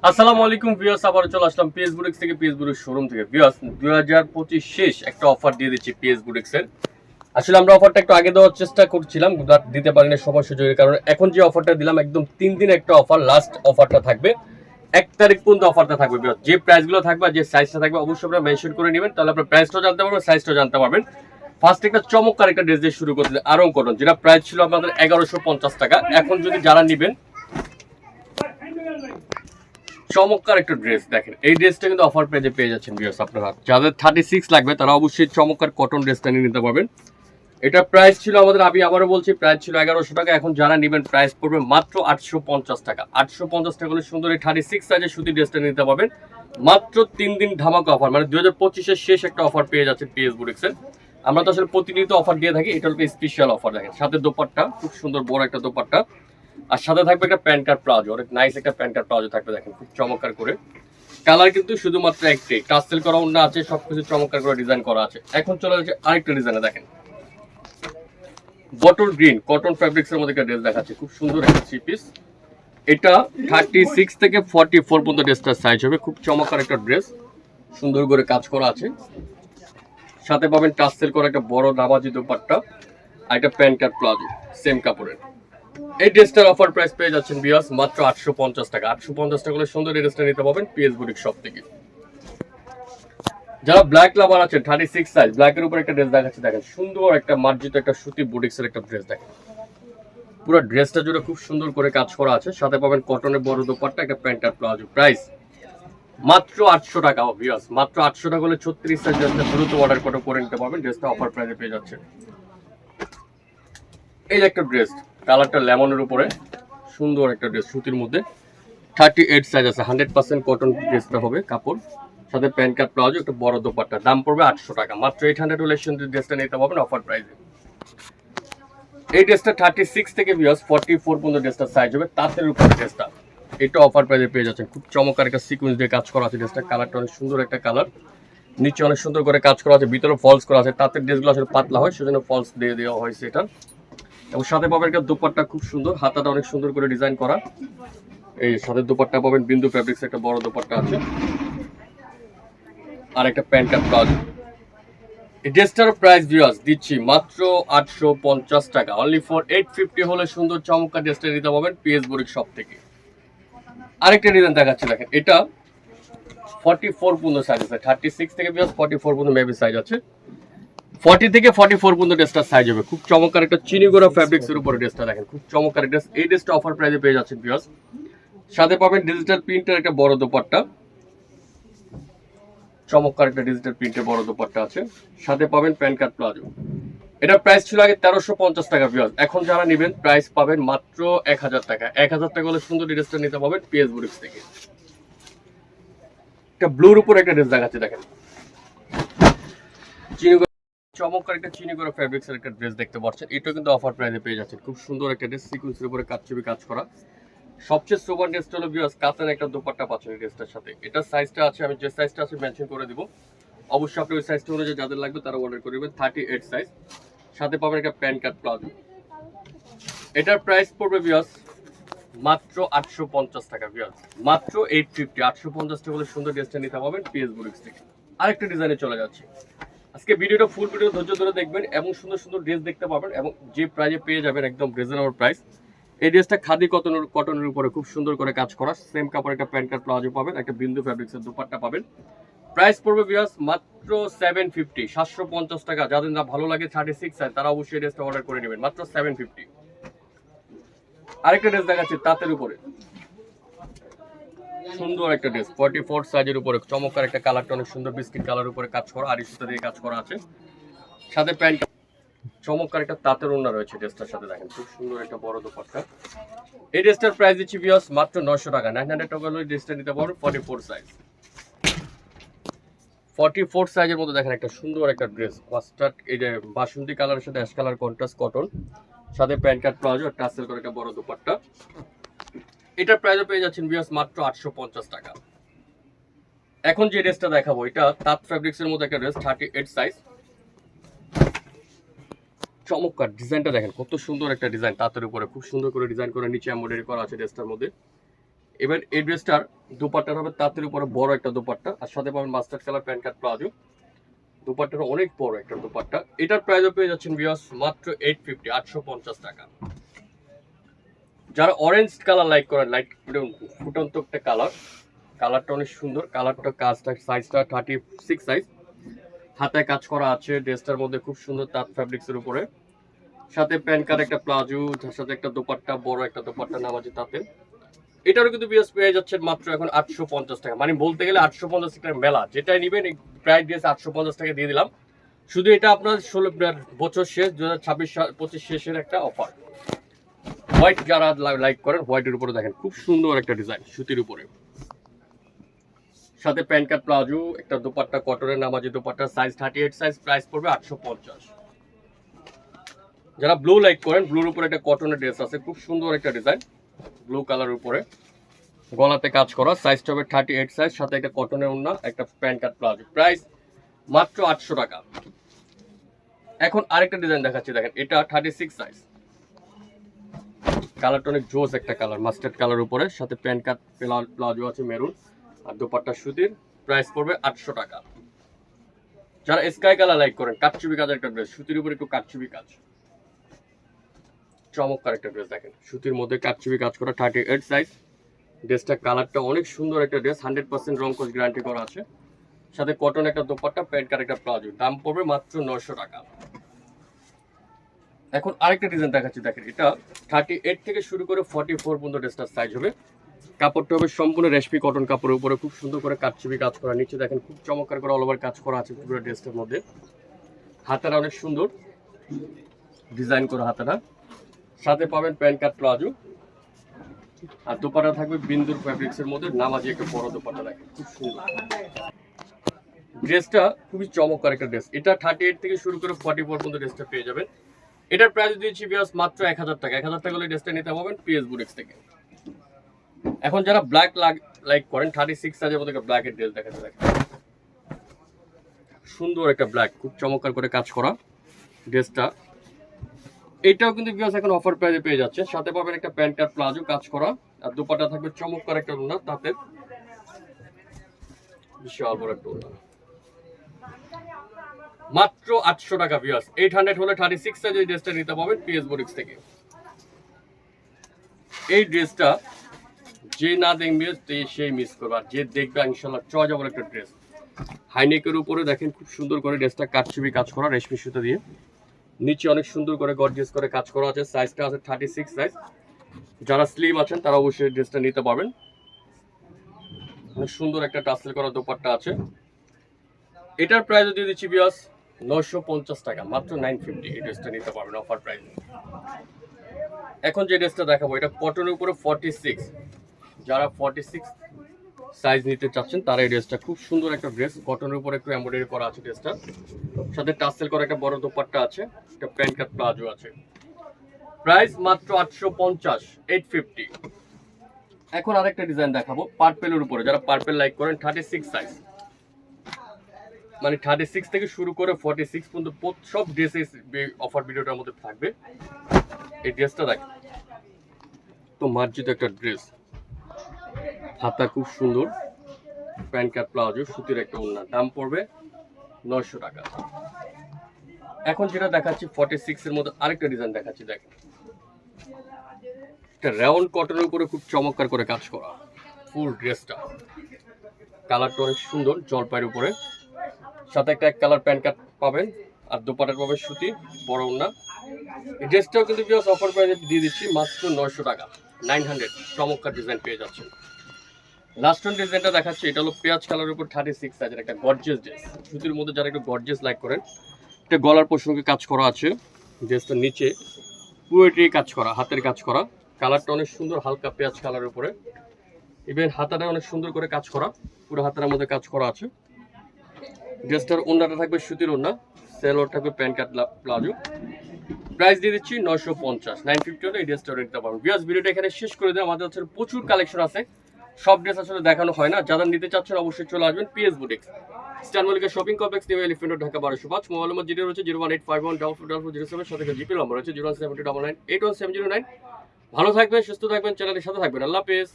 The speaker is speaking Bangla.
আসসালামু আলাইকুম ভিউয়ার্স, আবার চলে আসলাম পিএস বুটিক্স থেকে পিএস বুটিক্স শোরুম থেকে। ভিউয়ার্স হাজার পঁচিশ শেষ একটা অফার দিয়ে দিচ্ছি পিএস বুটিক্সের আসলে আমরা অফারটা একটু আগে দেওয়ার চেষ্টা করছিলাম দিতে সময় সুযোগের কারণে। এখন যে অফারটা দিলাম, একদম তিন দিন একটা অফার লাস্ট অফারটা থাকবে। এক তারিখ পর্যন্ত অফারটা থাকবে যে প্রাইসগুলো থাকবে যে সাইজটা থাকবে, অবশ্যই আপনারা মেনশন করে নেবেন। তাহলে আপনার প্রাইসটাও জানতে পারবেন সাইজটাও জানতে পারবেন। ফার্স্ট একটা চমৎকার একটা ড্রেস দিয়ে শুরু করতে আরং করুন যেটা প্রাইস ছিল আমাদের এগারোশো পঞ্চাশ টাকা। এখন যদি যারা নেবেন চমৎকার একটা ড্রেস দেখেন। এই ড্রেসটা কিন্তু অফার পেজে পেয়ে যাচ্ছেন ভিউয়ার্স আপনারা। যাদের থার্টি সিক্স লাগবে, তারা অবশ্যই চমৎকার কটন ড্রেসটা নিয়ে নিতে পারবেন। এটা প্রাইস ছিল আমাদের, আমি আবারও বলছি প্রাইস ছিল এগারোশো টাকা। এখন যারা নেবেন প্রাইস পড়বে মাত্র আটশো পঞ্চাশ টাকা। আটশো পঞ্চাশ টাকা হলে সুন্দর এই থার্টি সিক্স সাইজের সুতি ড্রেসটা নিতে পারবেন। মাত্র তিন দিন ধামাকা অফার মানে দু হাজার পঁচিশের শেষ একটা অফার পেয়ে যাচ্ছে পিএস বুটিক্সের আমরা তো আসলে প্রতিনিয়ত অফার দিয়ে থাকি, এটা হলো স্পেশাল অফার দেখেন। সাথে দোপাট্টা, খুব সুন্দর বড় একটা দোপাট্টা। আর সাথে থাকবে একটা প্যান কার্ড প্লাজো, অনেক নাইস একটা প্যান কার্ড প্লাজো থাকবে দেখেন, খুব চমৎকার করে। কালার কিন্তু শুধুমাত্র একটি টাসেল করা অন্য আছে, সবকিছু চমৎকার করে ডিজাইন করা আছে। এখন চলে যাচ্ছে আরেকটা ডিজাইনে দেখেন। বটল গ্রিন কটন ফ্যাব্রিক্সের মধ্যে একটা ড্রেস দেখাচ্ছে, খুব সুন্দর একটা থ্রি পিস এটা থার্টি সিক্স থেকে ফর্টি ফোর পর্যন্ত ড্রেসটার সাইজ হবে, খুব চমৎকার একটা ড্রেস সুন্দর করে কাজ করা আছে। সাথে পাবেন টাসেল করা একটা বড় নামাজি দোপাট্টা আর একটা প্যান্ট কার্ড প্লাজো সেম কাপড়ের। এই ড্রেসটার অফার প্রাইস পেয়ে যাচ্ছেন বিয়াস মাত্র আটশো পঞ্চাশ টাকা। আটশো পঞ্চাশ টাকা হলে সুন্দর এই ড্রেসটা নিতে পারবেন পিএস বুটিক শপ থেকে। যারা ব্ল্যাক লাভার আছে থার্টি সিক্স সাইজ ব্ল্যাকের উপর একটা ড্রেস দেখাচ্ছে, দেখেন, সুন্দর একটা মার্জিত একটা সুতি বুটিক্সের একটা ড্রেস দেখেন। পুরো ড্রেসটা জুড়ে খুব সুন্দর করে কাজ করা আছে। সাথে পাবেন কটনের বড় দোপাট্টা, একটা প্যান্ট আর প্লাজো। প্রাইস মাত্র আটশো টাকা ভিউয়ার্স মাত্র আটশো টাকা হলে ছত্রিশ সাইজ ড্রেসটা দ্রুত অর্ডার করে করে নিতে পারবেন। ড্রেসটা অফার প্রাইসে পেয়ে যাচ্ছে এই একটা ড্রেস কালারটা লেমনের উপরে। সুন্দর একটা ড্রেস সুতির মধ্যে। থার্টি এইট সাইজ আছে হান্ড্রেড পার্সেন্ট কটন ড্রেসটা হবে, কাপড়। সাথে প্যান্ট কার্ড প্লাজো একটা বড় দোপাট্টা। দাম পড়বে আটশো টাকা। মাত্র এইট হান্ড্রেড হলে ড্রেসটা নিতে পারবেন অফার প্রাইসে এই ড্রেসটা থার্টি সিক্স থেকে বিয়াস ফর্টি ফোর পর্যন্ত ড্রেসটা সাইজ হবে, তাঁতের উপর ড্রেসটা এটা অফার প্রাইসে পেয়ে যাচ্ছেন। খুব চমৎকার একটা সিকুয়েন্স দিয়ে কাজ করা আছে ড্রেসটা কালারটা অনেক সুন্দর একটা কালার। নিচে অনেক সুন্দর করে কাজ করা আছে, ভিতরে ফলস করা আছে। তাঁতের ড্রেসগুলো আসলে পাতলা হয়, সেজন্য ফলস দিয়ে দেওয়া হয়েছে এটা। এবং সাথে পাবেন একটা দুপাট্টা খুব সুন্দর, হাতাটা অনেক সুন্দর করে ডিজাইন করা। এই সাথে দুপাট্টা পাবেন বিন্দু ফ্যাব্রিক্স একটা বড় দুপাট্টা আছে। আর একটা প্যান্ট কার্ড প্লাজো এই ড্রেসটার প্রাইস ভিউয়ার্স দিচ্ছি মাত্র আটশো পঞ্চাশ টাকা। অনলি ফর এইট ফিফটি হলে সুন্দর চমৎকার ড্রেসটা নিতে পাবেন পিএস বুরিক শপ থেকে। আরেকটা ডিজাইন দেখাচ্ছি, দেখেন, এটা ফর্টি ফোর পর্যন্ত সাইজ আছে। থার্টি সিক্স থেকে ভিউয়ার্স ফর্টি ফোর পর্যন্ত মেবি সাইজ আছে। ফর্টি থেকে ফর্টি ফোর পর্যন্ত ড্রেসটা সাইজ হবে। খুব চমৎকার একটা চিনিগোড়া ফ্যাব্রিক্স এর উপরে ড্রেসটা দেখেন। খুব চমৎকার ড্রেস এই ড্রেসটা অফার প্রাইসে পেয়ে যাচ্ছেন ভিউয়ার্স সাথে পাবেন ডিজিটাল প্রিন্টের একটা বড় দোপাট্টা। চমৎকার একটা ডিজিটাল প্রিন্টের বড় দোপাট্টা আছে। সাথে পাবেন প্যান কার্ড প্লাজো। এটা প্রাইস ছিল আগে তেরোশো পঞ্চাশ টাকা ভিউয়ার্স এখন যারা নেবেন প্রাইস পাবেন মাত্র এক হাজার টাকা। এক হাজার টাকা হলে সুন্দর ড্রেসটা নিতে পাবেন পিএস বুরিক্স থেকে। একটা ব্লুর উপর একটা ড্রেস দেখাচ্ছে দেখেন। চিনি চমৎকার একটা চিনি করা ফ্যাব্রিক্স এর একটা ড্রেস দেখতে পাচ্ছেন। এটা কিন্তু অফার প্রাইসে পেয়ে যাচ্ছেন। খুব সুন্দর একটা ড্রেস সিকুয়েন্সের উপরে কাজ ছবি, কাজ করা। সবচেয়ে সুপার ড্রেসটা হলো বিয়াস কাতান একটা দোপাট্টা পাচ্ছেন এই ড্রেসটার সাথে। এটা সাইজটা আছে, আমি যে সাইজটা আছে মেনশন করে দিব। অবশ্যই আপনি ওই সাইজটা অনুযায়ী যাদের লাগবে তারা অর্ডার করে দেবেন থার্টি এইট সাইজ সাথে পাবেন একটা প্যান্ট কার্ড প্লাজো। এটার প্রাইস পড়বে বিয়াস মাত্র আটশো পঞ্চাশ টাকা বিয়াস মাত্র এইট ফিফটি আটশো পঞ্চাশ টাকা হলে সুন্দর ড্রেসটা নিতে পাবেন পিএস বুরিক্স থেকে। আরেকটা ডিজাইনে চলে যাচ্ছে। আজকে ভিডিওটা ফুল ভিডিও ধৈর্য ধরে দেখবেন এবং সুন্দর সুন্দর ড্রেস দেখতে পাবেন এবং যে প্রাইজে পেয়ে যাবেন একদম রিজনেবল প্রাইস এই ড্রেসটা খাদি কটনের কটনের উপরে খুব সুন্দর করে কাজ করা। সেম কাপড় একটা প্যান্ট কার্ড প্লাজো পাবেন, একটা বিন্দু ফ্যাব্রিক্সের দুপাট্টা পাবেন। প্রাইস পড়বে বিয়াস মাত্র সেভেন ফিফটি সাতশো পঞ্চাশ টাকা। যাদের না ভালো লাগে থার্টি সিক্স সাইজ তারা অবশ্যই ড্রেসটা অর্ডার করে নেবেন, মাত্র সেভেন ফিফটি আরেকটা ড্রেস দেখাচ্ছি, তাঁতের উপরে। সুন্দর একটা ড্রেস ফর্টি ফোর সাইজের উপরে, চমৎকার একটা কালারটা অনেক সুন্দর বিস্কিট কালার উপরে কাজ করা, আর সুতা দিয়ে কাজ করা আছে। সাথে প্যান্ট চমৎকার একটা তাঁতের ওড়না রয়েছে ড্রেসটার সাথে, দেখেন, খুব সুন্দর একটা বড় দোপাট্টা। এই ড্রেসটার প্রাইস দিচ্ছি বিয়াস মাত্র নশো টাকা নাইন হান্ড্রেড টাকা হলে ড্রেসটা নিতে পারবেন forty four size forty four সাইজের মধ্যে দেখেন একটা সুন্দর একটা ড্রেস মাস্টার্ড এই যে বাসন্তী কালারের সাথে অ্যাশ কালার কন্ট্রাস্ট কটন সাথে প্যান্ট কার্ড প্লাজো আর টাসেল করে একটা বড় দোপাট্টা। এটার প্রাইসও পেয়ে যাচ্ছেন বিয়াস মাত্র আটশো পঞ্চাশ টাকা। এখন যে ড্রেসটা দেখাবো, এটা তাঁত ফ্যাব্রিক্সের মধ্যে একটা ড্রেস থার্টি এইট সাইজ চমৎকার ডিজাইনটা দেখেন, কত সুন্দর একটা ডিজাইন তাঁতের উপরে খুব সুন্দর করে ডিজাইন করে নিচে এমব্রয়ডারি করা আছে ড্রেসটার মধ্যে। এবার এই ড্রেসটার দুপাট্টার হবে তাঁতের উপরে বড় একটা দুপাট্টা, আর সাথে পাবেন mustard colour pant cut palazzo. দুপাট্টাটা অনেক বড় একটা দুপাট্টা। এটার প্রাইসও পেয়ে যাচ্ছেন বিয়াস মাত্র এইট ফিফটি আটশো পঞ্চাশ টাকা। যারা অরেঞ্জ কালার লাইক করেন লাইট ফুটন্ত একটা কালার কালারটা অনেক সুন্দর কালারটা কাজটা সাইজটা থার্টি সিক্স সাইজ হাতে কাজ করা আছে ড্রেসটার মধ্যে খুব সুন্দর তাঁত ফ্যাব্রিক্সের উপরে। সাথে প্যান্ট কার্ড, একটা প্লাজো, তার সাথে একটা দোপাট্টা, বড় একটা দোপাট্টা নাম আছে তাতে। এটারও কিন্তু বিএস পেয়ে যাচ্ছেন মাত্র এখন আটশো পঞ্চাশ টাকা। মানে বলতে গেলে আটশো পঞ্চাশ টাকার মেলা। যেটাই নিবেন প্রায় ড্রেস আটশো পঞ্চাশ টাকা দিয়ে দিলাম। শুধু এটা আপনার ষোলো, বছর শেষ দু হাজার ছাব্বিশ পঁচিশ শেষের একটা অফার হোয়াইট যারা লাইক করেন হোয়াইটের উপরে দেখেন, খুব সুন্দর একটা ডিজাইন সুতির উপরে। সাথে প্যান্ট কার্ড প্লাজো, একটা দোপাট্টা, কটনের নামাজি dupatta size thirty eight size price পড়বে আটশো পঞ্চাশ। যারা ব্লু লাইক করেন ব্লুর উপরে একটা কটনের ড্রেস আছে, খুব সুন্দর একটা ডিজাইন ব্লু কালার উপরে। গলাতে কাজ করা সাইজটা হবে থার্টি এইট সাইজ সাথে একটা কটনের ওড়না, একটা প্যান্ট কার্ড প্লাজো। প্রাইস মাত্র আটশো টাকা। এখন আরেকটা ডিজাইন দেখাচ্ছি, দেখেন, এটা থার্টি সিক্স সাইজ কালারটা অনেক জোস একটা কালার মাস্টার্ড কালার উপরে, সাথে প্যান্ট কার্ড প্লাজো আছে মেরুন আর দোপাট্টা সুতির প্রাইস পড়বে আটশো টাকা। যারা স্কাই কালার লাইক করেন কাটচুবি কাজের একটা ড্রেস সুতির উপরে একটু কাটচুবি কাজ। চমৎকার একটা ড্রেস দেখেন, সুতির মধ্যে কাটচুবি কাজ করা থার্টি এইট সাইজ ড্রেসটা কালারটা অনেক সুন্দর একটা ড্রেস হান্ড্রেড পার্সেন্ট রং কোচ গ্যারান্টি করা আছে। সাথে কটন একটা দোপাট্টা প্যান্ট কার একটা প্লাজো দাম পড়বে মাত্র নশো টাকা। এখন আরেকটা ডিজাইন দেখাচ্ছি, দেখেন, এটা থার্টি এইট থেকে শুরু করে ফর্টি ফোর পর্যন্ত ড্রেসটার সাইজ হবে। কাপড়টা হবে সম্পূর্ণ রেশমি কটন কাপড়ের উপরে, খুব সুন্দর করে কাটছবি কাজ করা, নিচে দেখেন খুব চমৎকার করে অল ওভার কাজ করা আছে পুরো ড্রেসটার মধ্যে। হাতারা অনেক সুন্দর ডিজাইন করা হাতাটা। সাথে পাবেন প্যান্ট কাট প্লাজো। আর দোপাটা থাকবে বিন্দুর ফ্যাব্রিক্সের মধ্যে, নামাজি একটা বড় দোপাটা দেখেন, খুব সুন্দর। ড্রেসটা খুবই চমৎকার একটা ড্রেস এটা থার্টি এইট থেকে শুরু করে ফর্টি ফোর পর্যন্ত ড্রেসটা পেয়ে যাবেন। এটার প্রাইস দিয়েছি বিয়াস মাত্র এক হাজার টাকা। এক হাজার টাকা হলে ড্রেসটা নিতে পারবেন পিএস থেকে। এখন যারা ব্ল্যাক লাইক করেন থার্টি সিক্স সাইজের মধ্যে ব্ল্যাকের ড্রেস দেখাতে সুন্দর একটা ব্ল্যাক খুব চমৎকার করে কাজ করা ড্রেসটা এটাও কিন্তু বিকজ এখন অফার প্রাইসে পেয়ে যাচ্ছে। সাথে পাবেন একটা প্যান্ট আর প্লাজো কাজ করা। আর দুপাটা থাকবে চমৎকার একটা ওনা তাতে বিশাল বড় একটা মাত্র আটশো টাকা বিয়াস এইট হান্ড্রেড হলে থার্টি সিক্স সাইজের ড্রেসটা নিতে পারবেন পিএস বোরিক্স থেকে। এই ড্রেসটা যে না দেখবে সেই মিস করবে। আর যে দেখবে, ইনশাল্লাহ চয় যাবার একটা ড্রেস হাইনেকের উপরে দেখেন, খুব সুন্দর করে ড্রেসটা কাটছবি কাজ করা, রেশমি সুতো দিয়ে। নিচে অনেক সুন্দর করে গর্জিয়াস করে কাজ করা আছে। সাইজটা আছে থার্টি সিক্স সাইজ যারা স্লিম আছেন, তারা অবশ্যই ড্রেসটা নিতে পারবেন। অনেক সুন্দর একটা টাসেল করা দোপাট্টা আছে। এটার প্রাইস দিয়ে দিচ্ছি বিয়াস নশো পঞ্চাশ টাকা, মাত্র নাইন ফিফটি এই ড্রেসটা নিতে পারবেন অফার প্রাইস এখন যে ড্রেসটা দেখাবো, এটা কটনের উপরে ফর্টি সিক্স যারা ফর্টি সিক্স সাইজ নিতে চাচ্ছেন, তারা এই ড্রেসটা খুব সুন্দর একটা ড্রেস কটনের উপরে একটু এমব্রয়ডারি করা আছে ড্রেসটা সাথে টাসেল করা একটা বড় দোপাট্টা আছে, একটা প্যান্ট কাট প্লাজো আছে। প্রাইস মাত্র আটশো পঞ্চাশ এইট ফিফটি এখন আরেকটা ডিজাইন দেখাবো পার্পেলের উপরে। যারা পার্পেল লাইক করেন থার্টি সিক্স সাইজ মানে থার্টি সিক্স থেকে শুরু করে ফর্টি সিক্স পর্যন্ত সব ড্রেসে অফার ভিডিওটার মধ্যে থাকবে। এই ড্রেসটা দেখ। তো মার্জিত একটা ড্রেস হাতা খুব সুন্দর। প্যান্ট কাট প্লাজো সুতির একটা ওড়না। দাম পড়বে নয়শো টাকা। এখন যেটা দেখাচ্ছি ফর্টি সিক্স এর মধ্যে আরেকটা ডিজাইন দেখাচ্ছি, দেখেন। একটা রাউন্ড কটনের উপরে খুব চমৎকার করে কাজ করা। ফুল ড্রেসটা কালারটা অনেক সুন্দর, জলপাইয়ের উপরে। সাথে একটা এক কালার প্যান্ট কাট পাবেন আর দুপাটার পাবেন সুতি, বড় ওড়না এই ড্রেসটাও কিন্তু বিকজ অফার প্রাইসে দিয়ে দিচ্ছি মাত্র নয়শো টাকা। নাইন হান্ড্রেড চমৎকার ডিজাইন পেয়ে যাচ্ছেন। লাস্ট ওয়ান ডিজাইনটা দেখাচ্ছি, এটা হলো পেঁয়াজ কালারের উপর থার্টি সিক্স সাইজের একটা গর্জিয়াস ড্রেস সুতির মধ্যে যারা একটু গর্জিয়াস লাইক করেন, একটা গলার প্রসঙ্গে কাজ করা আছে ড্রেসটার নিচে পুরোটাই কাজ করা, হাতের কাজ করা। কালারটা অনেক সুন্দর, হালকা পেঁয়াজ কালারের উপরে। ইভেন হাতাটা অনেক সুন্দর করে কাজ করা, পুরো হাতার মধ্যে কাজ করা আছে। ড্রেসটার ওড়নাটা থাকবে সুতির ওনা সেলোর থাকবে প্যান্ট কাট প্লাজো। প্রাইস দিয়ে দিচ্ছি নয়শো পঞ্চাশ নাইন ফিফটি এই ড্রেসটা নিতে পারবেন বিয়াস ভিডিওটা এখানে শেষ করে দেয় আমাদের হচ্ছে প্রচুর কালেকশন আছে। সব ড্রেস আসলে দেখানো হয় না। যারা নিতে চাচ্ছেন অবশ্যই চলে আসবেন PS Boutiques Star Mollika shopping complex New Elephant Dhaka বারোশো পাঁচ মোবাইল নম্বর জিরো রয়েছে zero one eight five one double four double four zero seven সাথে জিপি নম্বর রয়েছে zero one seven two double nine eight one seven zero nine ভালো থাকবেন, সুস্থ থাকবেন চ্যানেলের সাথে থাকবেন। আল্লাহ হাফেজ।